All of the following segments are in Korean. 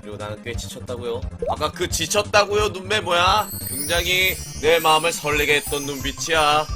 그리고 나는 꽤 지쳤다고요. 아까 그 지쳤다고요 눈매 뭐야? 굉장히 내 마음을 설레게 했던 눈빛이야.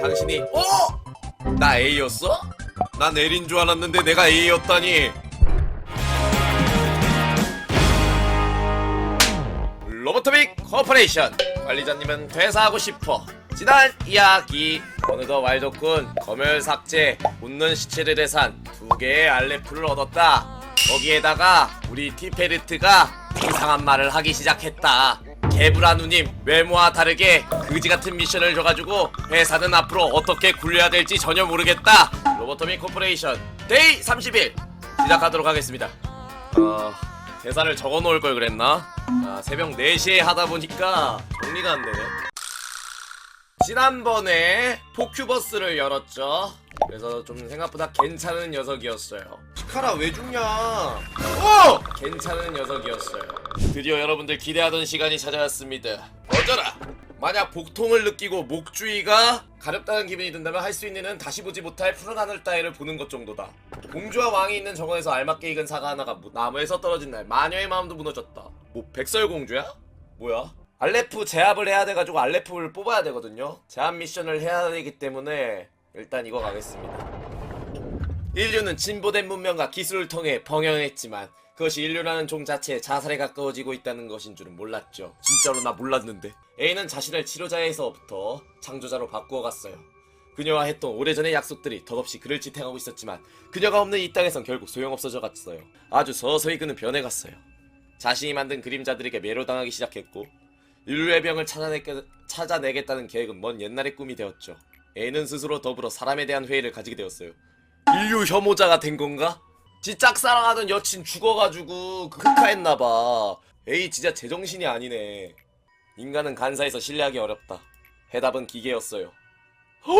당신이 어? 나 A였어? 난 L인 줄 알았는데 내가 A였다니. 로보토믹 코퍼레이션 관리자님은 퇴사하고 싶어 지난 이야기 어느덧 왈도쿤 검열 삭제 웃는 시체를 해산 두 개의 알레프를 얻었다 거기에다가 우리 티페르트가 이상한 말을 하기 시작했다 개브라 누님 외모와 다르게 그지 같은 미션을 줘가지고 회사는 앞으로 어떻게 굴려야 될지 전혀 모르겠다 로보토믹 코퍼레이션 데이 30일 시작하도록 하겠습니다 어... 대사를 적어 놓을 걸 그랬나? 아, 새벽 4시에 하다 보니까 정리가 안 되네. 지난번에 포큐버스를 열었죠. 그래서 좀 생각보다 괜찮은 녀석이었어요. 피카라 왜 죽냐? 오! 괜찮은 녀석이었어요. 드디어 여러분들 기대하던 시간이 찾아왔습니다. 어쩌라! 만약 복통을 느끼고 목주의가 가렵다는 기분이 든다면 할 수 있는 일은 다시 보지 못할 푸른 하늘 따위를 보는 것 정도다. 공주와 왕이 있는 정원에서 알맞게 익은 사과 하나가 무- 나무에서 떨어진 날 마녀의 마음도 무너졌다. 뭐 백설공주야? 뭐야? 알레프 제압을 해야 돼가지고 알레프를 뽑아야 되거든요. 제압 미션을 해야 되기 때문에 일단 이거 가겠습니다. 인류는 진보된 문명과 기술을 통해 번영했지만 그것이 인류라는 종 자체의 자살에 가까워지고 있다는 것인 줄은 몰랐죠. 진짜로 나 몰랐는데. A는 자신을 치료자에서부터 창조자로 바꾸어 갔어요. 그녀와 했던 오래전의 약속들이 덧없이 그를 지탱하고 있었지만 그녀가 없는 이 땅에선 결국 소용없어져 갔어요. 아주 서서히 그는 변해갔어요. 자신이 만든 그림자들에게 매료당하기 시작했고 인류의 병을 찾아내겠다는 계획은 먼 옛날의 꿈이 되었죠. A는 스스로 더불어 사람에 대한 회의를 가지게 되었어요. 인류 혐오자가 된 건가? 지 짝사랑하던 여친 죽어가지고 그 흑화했나봐. 에이 진짜 제정신이 아니네. 인간은 간사해서 신뢰하기 어렵다. 해답은 기계였어요. 허!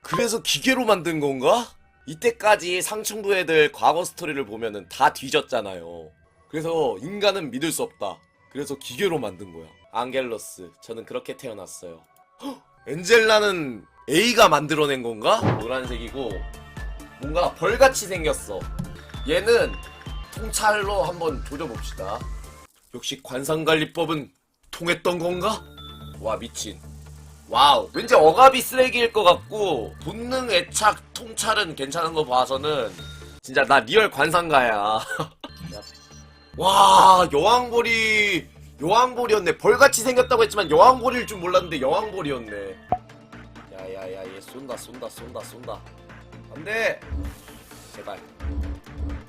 그래서 기계로 만든 건가? 이때까지 상층부 애들 과거 스토리를 보면은 다 뒤졌잖아요. 그래서 인간은 믿을 수 없다. 그래서 기계로 만든 거야. 앙겔로스, 저는 그렇게 태어났어요. 헉! 엔젤라는 A가 만들어낸 건가? 노란색이고 뭔가 벌같이 생겼어. 얘는 통찰로 한번 조져봅시다. 역시 관상관리법은 통했던 건가? 와 미친. 와우. 왠지 억압이 쓰레기일 것 같고 본능 애착 통찰은 괜찮은 거 봐서는 진짜 나 리얼 관상가야. 와 여왕벌이 여왕벌이었네. 벌같이 생겼다고 했지만 여왕벌일 줄 몰랐는데 여왕벌이었네. 야야야 얘 쏜다 쏜다 쏜다 쏜다. 안돼. 제발.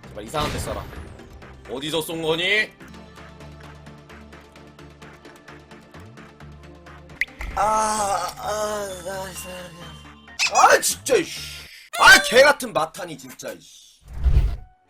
제발 이상한 데 써라. 어디서 쏜 거니? 아, 아, 나, 아, 진짜, 이씨. 아, 개 같은 마탄이, 진짜, 이씨.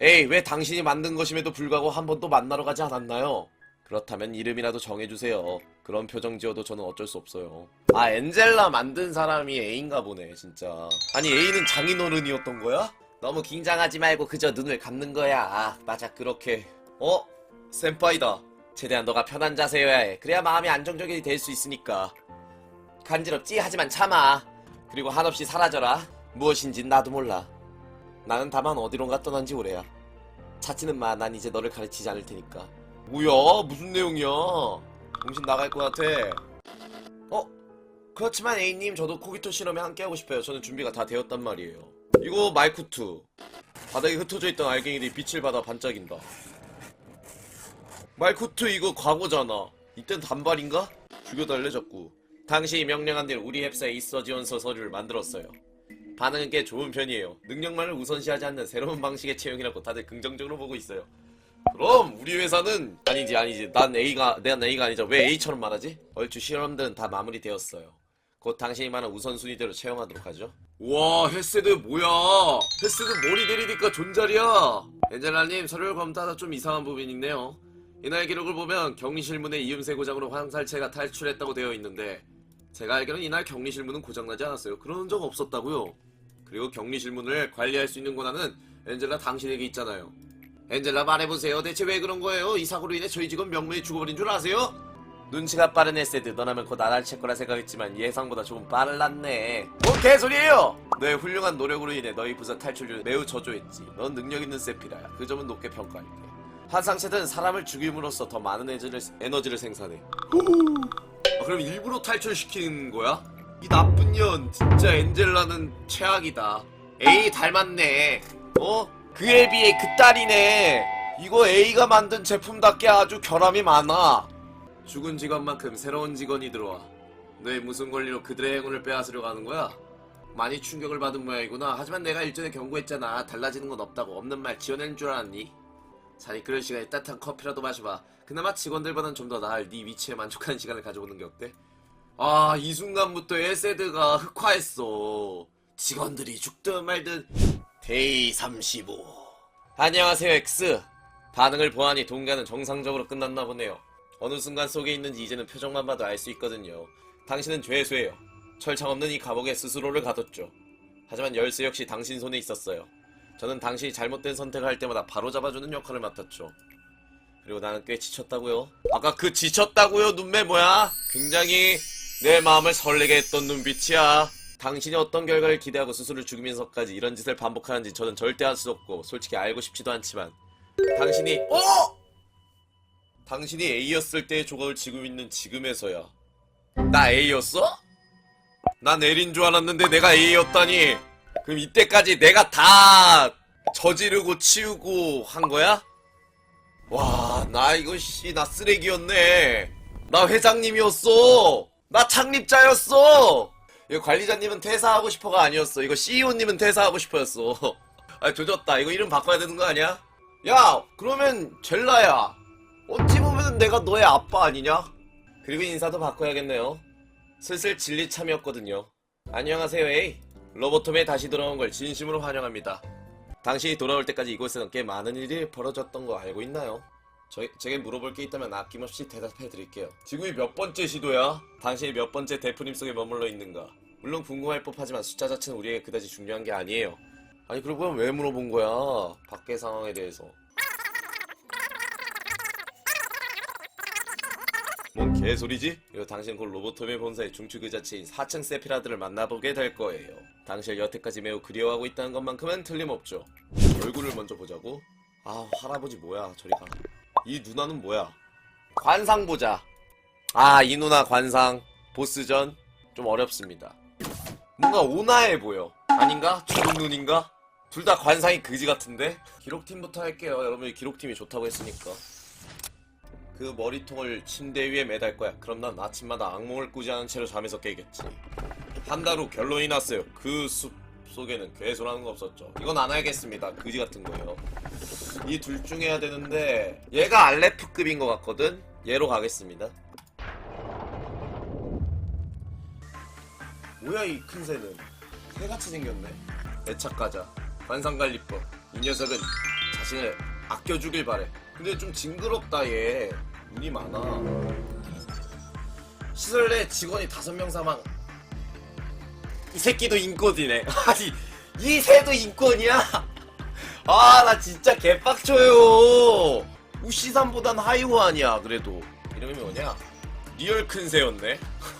에이, 왜 당신이 만든 것임에도 불구하고 한 번 또 만나러 가지 않았나요? 그렇다면 이름이라도 정해주세요. 그런 표정 지어도 저는 어쩔 수 없어요. 아, 엔젤라 만든 사람이 A인가 보네, 진짜. 아니, A는 장인어른이었던 거야? 너무 긴장하지 말고 그저 눈을 감는 거야. 아, 맞아, 그렇게. 어? 센파이다. 최대한 너가 편한 자세여야 해. 그래야 마음이 안정적이 될 수 있으니까. 간지럽지? 하지만 참아. 그리고 한없이 사라져라. 무엇인진 나도 몰라. 나는 다만 어디론가 떠난 지 오래야. 찾지는 마. 난 이제 너를 가르치지 않을 테니까. 뭐야? 무슨 내용이야? 정신 나갈 것 같아. 어? 그렇지만 A님 저도 코기토 실험에 함께하고 싶어요. 저는 준비가 다 되었단 말이에요. 이거 마이쿠투. 바닥에 흩어져 있던 알갱이들이 빛을 받아 반짝인다. 마이쿠투 이거 과거잖아. 이땐 단발인가? 죽여달래 자꾸. 당신이 명령한 대로 우리 회사에 있어 지원서 서류를 만들었어요. 반응은 꽤 좋은 편이에요. 능력만을 우선시하지 않는 새로운 방식의 채용이라고 다들 긍정적으로 보고 있어요. 그럼 우리 회사는 아니지 아니지 난 A가 난 A가 아니죠 왜 A처럼 말하지? 얼추 실험들은 다 마무리되었어요. 곧 당신이 말한 우선순위대로 채용하도록 하죠. 와 헤세드 뭐야? 헤세드 머리 내리니까 존잘이야. 엔젤라님 서류를 검토하다 좀 이상한 부분이 있네요. 이날 기록을 보면 격리실문의 이음새 고장으로 화살체가 탈출했다고 되어 있는데 제가 알기로는 이날 격리실문은 고장나지 않았어요. 그런 적 없었다고요. 그리고 격리실문을 관리할 수 있는 권한은 엔젤라 당신에게 있잖아요. 엔젤라 말해보세요. 대체 왜 그런 거예요? 이 사고로 인해 저희 직원 명문이 죽어버린 줄 아세요? 눈치가 빠른 에세드 너라면 곧 알아챌 거라 생각했지만 예상보다 조금 빨랐네 뭔 개소리예요 너의 훌륭한 노력으로 인해 너희 부서 탈출률 매우 저조했지 넌 능력 있는 세피라야 그 점은 높게 평가할게 환상체들은 사람을 죽임으로써 더 많은 에너지를, 에너지를 생산해. 아, 그럼 일부러 탈출시키는 거야? 이 나쁜 년 진짜 엔젤라는 최악이다. A 닮았네. 어? 그에 비해 그 딸이네. 이거 A가 만든 제품답게 아주 결함이 많아. 죽은 직원만큼 새로운 직원이 들어와. 너의 무슨 권리로 그들의 행운을 빼앗으려고 하는 거야? 많이 충격을 받은 모양이구나. 하지만 내가 일전에 경고했잖아. 달라지는 건 없다고. 없는 말 지어내는 줄 알았니? 자, 이끌 시간에 따뜻한 커피라도 마셔봐. 그나마 직원들보다는 좀더 나을 네 위치에 만족하는 시간을 가져보는 게 어때? 아, 이 순간부터 에세드가 흑화했어. 직원들이 죽든 말든. 데이 35. 안녕하세요, X. 반응을 보아하니 동가는 정상적으로 끝났나 보네요. 어느 순간 속에 있는지 이제는 표정만 봐도 알 수 있거든요. 당신은 죄수예요. 철창 없는 이 감옥에 스스로를 가뒀죠. 하지만 열쇠 역시 당신 손에 있었어요. 저는 당신이 잘못된 선택을 할 때마다 바로 잡아주는 역할을 맡았죠. 그리고 나는 꽤 지쳤다고요. 아까 그 지쳤다고요 눈매 뭐야? 굉장히 내 마음을 설레게 했던 눈빛이야. 당신이 어떤 결과를 기대하고 스스로를 죽이면서까지 이런 짓을 반복하는지 저는 절대 알 수 없고 솔직히 알고 싶지도 않지만 당신이 어? 당신이 A였을 때의 조각을 지고 있는 지금에서야 나 A였어? 난 L인 줄 알았는데 내가 A였다니 그럼 이때까지 내가 다 저지르고 치우고 한 거야? 와, 나 이거 씨, 나 쓰레기였네. 나 회장님이었어. 나 창립자였어. 이거 관리자님은 퇴사하고 싶어가 아니었어. 이거 CEO님은 퇴사하고 싶어였어. 아, 조졌다. 이거 이름 바꿔야 되는 거 아니야? 야, 그러면 젤라야. 어찌 보면 내가 너의 아빠 아니냐? 그리고 인사도 바꿔야겠네요. 슬슬 진리 참이었거든요. 안녕하세요, 에이. 로보톰에 다시 돌아온 걸 진심으로 환영합니다. 당신이 돌아올 때까지 이곳에는 꽤 많은 일이 벌어졌던 거 알고 있나요? 저, 제게 물어볼 게 있다면 아낌없이 대답해 드릴게요. 지금이 몇 번째 시도야? 당신이 몇 번째 대프님 속에 머물러 있는가? 물론 궁금할 법하지만 숫자 자체는 우리에게 그다지 중요한 게 아니에요. 아니 그러고 보면 왜 물어본 거야? 밖의 상황에 대해서. 뭔 개소리지? 이거 당신 곧 로보톰의 본사의 중추 그 자체인 4층 세피라드를 만나보게 될 거예요. 당신을 여태까지 매우 그리워하고 있다는 것만큼은 틀림없죠. 얼굴을 먼저 보자고? 아 할아버지 뭐야 저리 가. 이 누나는 뭐야? 관상 보자. 아 이 누나 관상 보스전 좀 어렵습니다. 뭔가 온화해 보여. 아닌가? 죽은 눈인가? 둘 다 관상이 그지 같은데? 기록팀부터 할게요. 여러분이 기록팀이 좋다고 했으니까. 그 머리통을 침대 위에 매달 거야. 그럼 난 아침마다 악몽을 꾸지 않은 채로 잠에서 깨겠지. 한 달 후 결론이 났어요. 그 숲 속에는 괴소라는 거 없었죠. 이건 안 알겠습니다. 그지 같은 거예요. 이 둘 중에 해야 되는데 얘가 알레프급인 것 같거든. 얘로 가겠습니다. 뭐야 이 큰 새는? 새같이 생겼네. 애착가자. 관상관리법. 이 녀석은 자신을 아껴주길 바래. 근데 좀 징그럽다 얘. 눈이 많아. 시설 내 직원이 다섯 명 사망. 이 새끼도 인권이네. 아니 이 새도 인권이야? 아 나 진짜 개빡쳐요. 우시산보단 하이호 아니야 그래도. 이름이 뭐냐? 리얼 큰 새였네.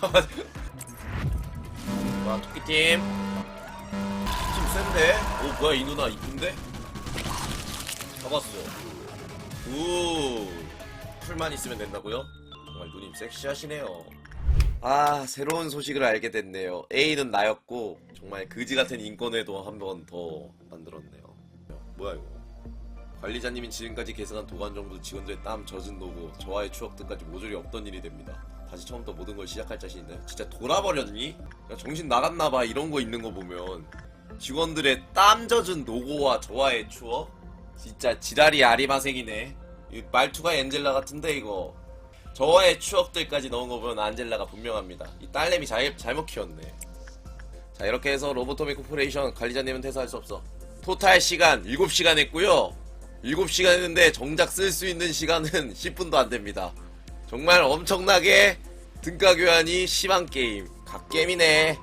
와 토끼팀. 팀 센데? 오 뭐야 이 누나 이쁜데? 잡았어. 우 풀만 있으면 된다고요? 정말 누님 섹시하시네요. 아 새로운 소식을 알게 됐네요. A는 나였고 정말 그지 같은 인권에도 한 번 더 만들었네요. 뭐야 이거? 관리자님이 지금까지 계승한 도관 정보 직원들의 땀 젖은 노고 저와의 추억들까지 모조리 없던 일이 됩니다. 다시 처음부터 모든 걸 시작할 자신 있나요? 진짜 돌아버렸니? 야, 정신 나갔나봐 이런 거 있는 거 보면 직원들의 땀 젖은 노고와 저와의 추억? 진짜 지랄이 아리마생이네. 이 말투가 엔젤라 같은데 이거. 저와의 추억들까지 넣은 거 보면 안젤라가 분명합니다. 이 딸내미 잘, 잘못 키웠네. 자 이렇게 해서 로보토미 코퍼레이션 관리자님은 퇴사할 수 없어. 토탈 시간 7시간 했고요. 7시간 했는데 정작 쓸 수 있는 시간은 10분도 안 됩니다. 정말 엄청나게 등가 교환이 심한 게임. 갓게임이네.